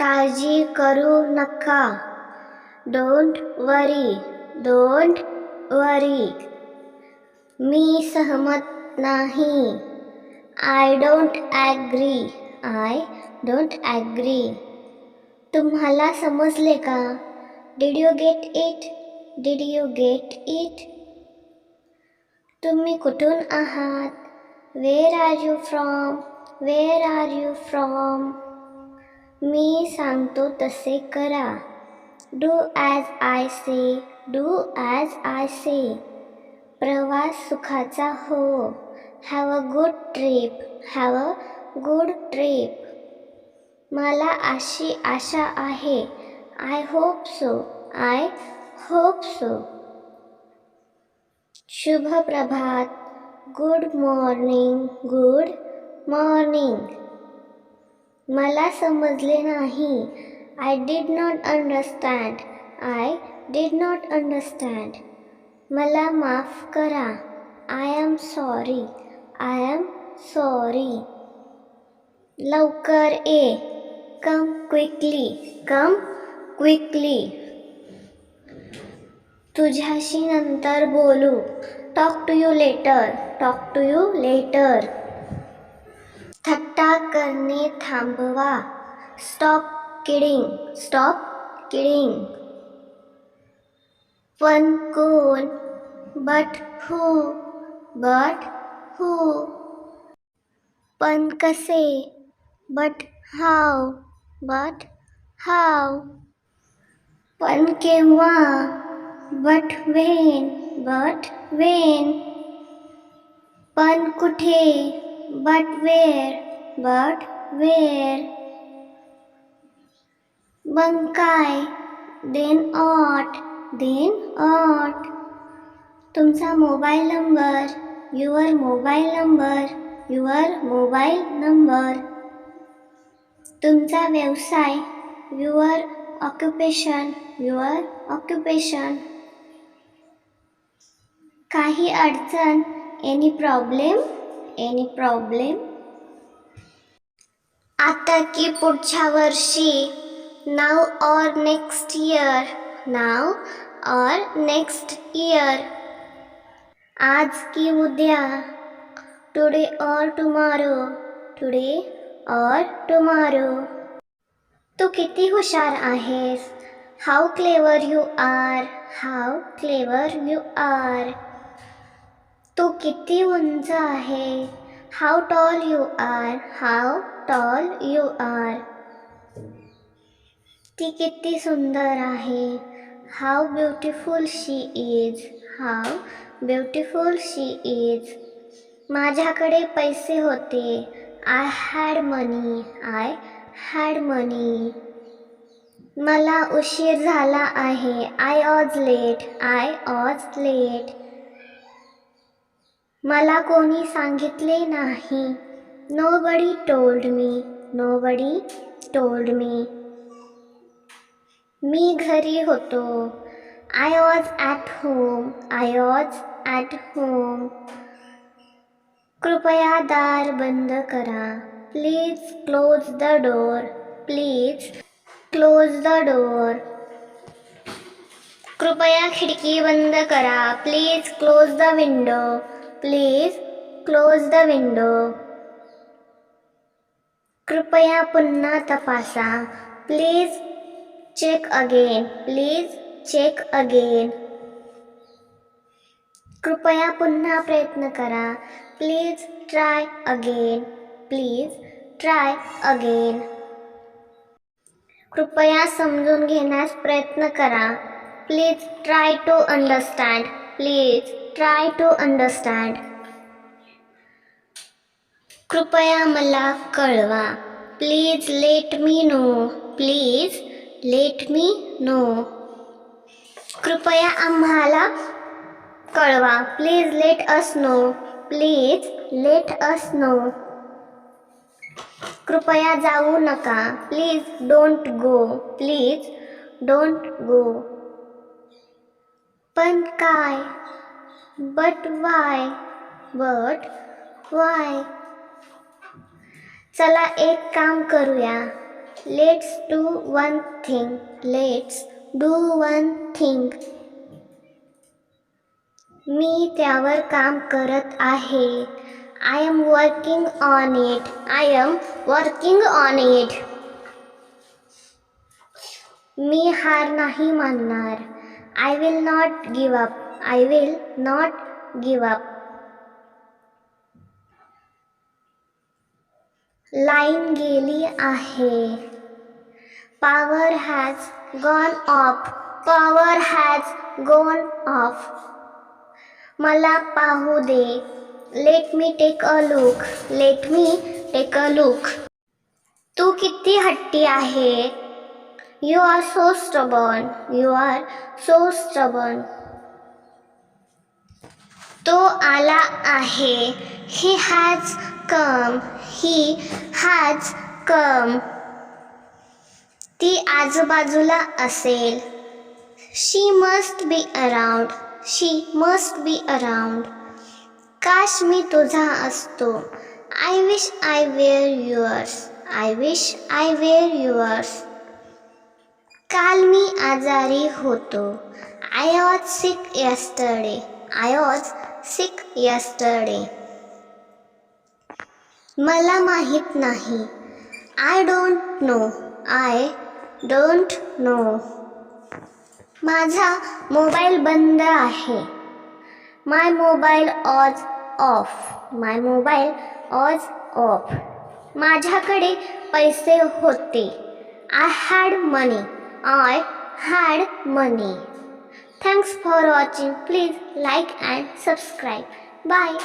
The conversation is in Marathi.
काळजी करू नका. डोंट वरी डोंट वरी मी सहमत नाही. I don't agree I don't agree तुम्हाला समजले का? Did you get it did you get it तुम्ही कुठून आहात? Where are you from where are you from मी सांगतो तसे करा. Do as I say do as I say. प्रवास सुखाचा हो. Have a good trip have a good trip. मला अशी आशा आहे. I hope so I hope so. शुभ प्रभात गुड मॉर्निंग गुड मॉर्निंग. मला समजले नाही. I did not understand I did not understand मला माफ़ करा. I am sorry I am sorry लवकर ए कम क्विकली कम क्विकली तुझ्याशी नंतर बोलू. Talk to you later talk to you later थट्टा करणे थांबवा. स्टॉप किडिंग स्टॉप किडिंग पण कोण बट हू? But who. पण कसे? But how. But how. पण केव्हा? But when. But when. पण कुठे? बट वेअर बट वेअर मग काय देन ऑट देन ऑट तुमचा mobile number your mobile number your mobile number तुमचा व्यवसाय युअर ऑक्युपेशन युअर ऑक्युपेशन काही अडचण एनी प्रॉब्लेम एनी प्रॉब्लेम आता की पुढच्या वर्षी. Now or next year now or next year आज की उद्या? Today or tomorrow today or tomorrow तू किती हुशार आहेस? How clever you are how clever you are तू किती उंच आहे? How tall you are how tall you are ती किती सुंदर आहे? How beautiful she is how beautiful she is माझ्याकडे पैसे होते. I had money I had money मला उशीर झाला आहे. I was late I was late मला कोणी सांगितले नाही. Nobody told me nobody told me मी घरी होतो. I was at home I was at home कृपया दार बंद करा. Please close the door please close the door कृपया खिडकी बंद करा. Please close the window please close the window कृपया पुन्हा तपासा. Please check again please check again कृपया पुन्हा प्रयत्न करा. Please try again please try again कृपया समजून घेण्यास प्रयत्न करा. Please try to understand please try to understand कृपया मला कळवा. Please let me know please let me know कृपया आम्हाला कळवा. Please let us know please let us know कृपया जाऊ नका. Please don't go please don't go पण काय? बट वाय बट वाय चला एक काम करूया. Let's do one thing let's do one thing मी त्यावर काम करत आहे. I am working on it I am working on it मी हार नाही मानणार. I will not give up I will not give up line गेली आहे power has gone off power has gone off मला पाहू दे let me take a look let me take a look तू किती हट्टी आहे? You are so stubborn you are so stubborn तो आला आहे. He has come he has come ती आजूबाजूला असेल. She must be around she must be around काश मी तुझा असतो. I wish I were yours I wish I were yours काल मी आजारी होतो. I was sick yesterday. I was sick yesterday. मला माहीत नाही. I don't know. I don't know. माझा मोबाईल बंद आहे. My mobile was off. My mobile was off. माझ्याकडे पैसे होते. I had money. I had money. Thanks for watching. Please like and subscribe. Bye.